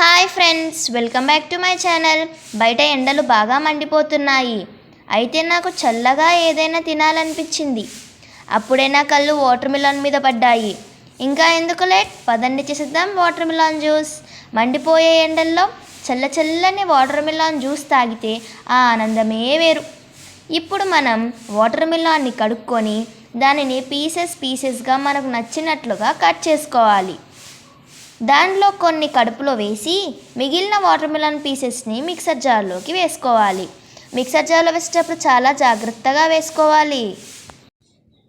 Hi friends welcome back to my channel. బయట ఎండలు బాగా మండిపోతున్నాయి. అయితే నాకు చల్లగా ఏదైనా తినాలనిపించింది. అప్పుడే నా కళ్ళు వాటర్ మిలాన్ మీద పడ్డాయి. ఇంకా ఎందుకు లేట్? పదండి చేసేద్దాం వాటర్ మిలాన్ జ్యూస్. మండిపోయే ఎండల్లో చల్ల చల్లని వాటర్ మిలాన్ జ్యూస్ తాగితే ఆ ఆనందమే వేరు. ఇప్పుడు మనం వాటర్ మిలాన్ని కడుక్కొని దానిని పీసెస్ పీసెస్గా మనకు నచ్చినట్లుగా కట్ చేసుకోవాలి. దాంట్లో కొన్ని కడుపులో వేసి మిగిలిన వాటర్ మిలన్ పీసెస్ని మిక్సర్ జార్లోకి వేసుకోవాలి. మిక్సర్ జార్లో వేసేటప్పుడు చాలా జాగ్రత్తగా వేసుకోవాలి.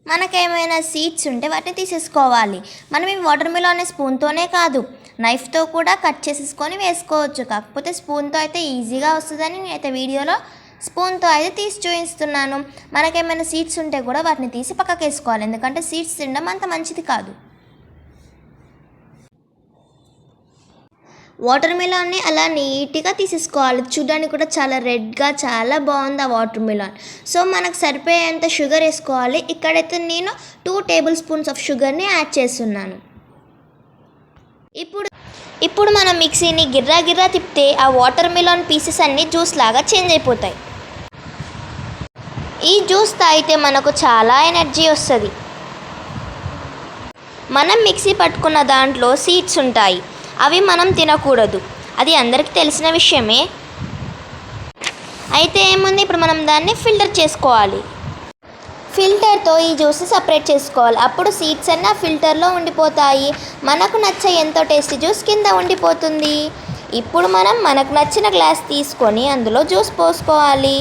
మనకేమైనా సీడ్స్ ఉంటే వాటిని తీసేసుకోవాలి. మనం ఈ వాటర్ మిలన్ స్పూన్తోనే కాదు నైఫ్తో కూడా కట్ చేసేసుకొని వేసుకోవచ్చు. కాకపోతే స్పూన్తో అయితే ఈజీగా వస్తుందని నేనైతే వీడియోలో స్పూన్తో అయితే తీసి చూపిస్తున్నాను. మనకేమైనా సీడ్స్ ఉంటే కూడా వాటిని తీసి పక్కకి వేసుకోవాలి ఎందుకంటే సీడ్స్ తినడం అంత మంచిది కాదు. వాటర్ మిలాన్ని అలా నీట్గా తీసేసుకోవాలి. చూడడానికి కూడా చాలా రెడ్గా చాలా బాగుంది ఆ వాటర్ మిలాన్. సో మనకు సరిపోయేంత షుగర్ వేసుకోవాలి. ఇక్కడైతే నేను టూ టేబుల్ స్పూన్స్ ఆఫ్ షుగర్ని యాడ్ చేస్తున్నాను. ఇప్పుడు ఇప్పుడు మనం మిక్సీని గిర్రా గిర్రా తిప్పితే ఆ వాటర్ మిలాన్ పీసెస్ అన్నీ జ్యూస్ లాగా చేంజ్ అయిపోతాయి. ఈ జ్యూస్ తాగితే మనకు చాలా ఎనర్జీ వస్తుంది. మనం మిక్సీ పట్టుకున్న దాంట్లో సీడ్స్ ఉంటాయి. అవి మనం తినకూడదు. అది అందరికీ తెలిసిన విషయమే. అయితే ఏముంది? ఇప్పుడు మనం దాన్ని ఫిల్టర్ చేసుకోవాలి. ఫిల్టర్తో ఈ జ్యూస్ని సపరేట్ చేసుకోవాలి. అప్పుడు సీడ్స్ అన్న ఫిల్టర్లో ఉండిపోతాయి. మనకు నచ్చే ఎంతో టేస్టీ జ్యూస్ కింద ఉండిపోతుంది. ఇప్పుడు మనం మనకు నచ్చిన గ్లాస్ తీసుకొని అందులో జ్యూస్ పోసుకోవాలి.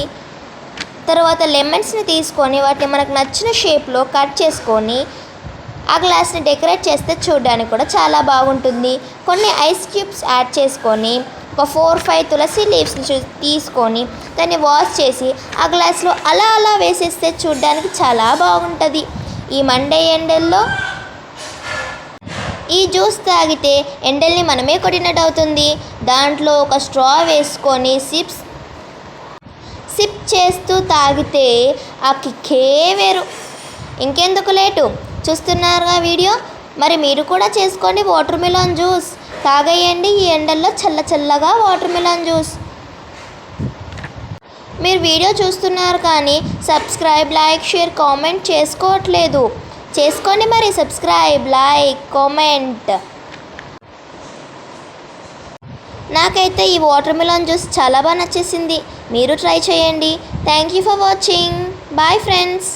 తర్వాత లెమన్స్ని తీసుకొని వాటిని మనకు నచ్చిన షేప్లో కట్ చేసుకొని ఆ గ్లాస్ని డెకరేట్ చేస్తే చూడడానికి కూడా చాలా బాగుంటుంది. కొన్ని ఐస్ క్యూబ్స్ యాడ్ చేసుకొని ఒక ఫోర్ ఫైవ్ తులసి లీవ్స్ని తీసుకొని దాన్ని వాష్ చేసి ఆ గ్లాస్లో అలా అలా వేసేస్తే చూడడానికి చాలా బాగుంటుంది. ఈ మండే ఎండల్లో ఈ జ్యూస్ తాగితే ఎండల్ని మనమే కొట్టినట్టు అవుతుంది దాంట్లో ఒక స్ట్రా వేసుకొని సిప్స్ సిప్ చేస్తూ తాగితే ఆ కిక్కే వేరు. ఇంకెందుకు లేటు? చూస్తున్నారుగా వీడియో? మరి మీరు కూడా చేసుకోండి వాటర్ మిలాన్ జ్యూస్. తాగేయండి ఈ ఎండల్లో చల్ల చల్లగా వాటర్ మిలాన్ జ్యూస్. మీరు వీడియో చూస్తున్నారు కానీ సబ్స్క్రైబ్ లైక్ షేర్ కామెంట్ చేసుకోవట్లేదు. చేసుకోండి మరి సబ్స్క్రైబ్ లైక్ కామెంట్. నాకైతే ఈ వాటర్ మిలాన్ జ్యూస్ చాలా బాగా నచ్చేసింది. మీరు ట్రై చేయండి. Thank you for watching. Bye friends.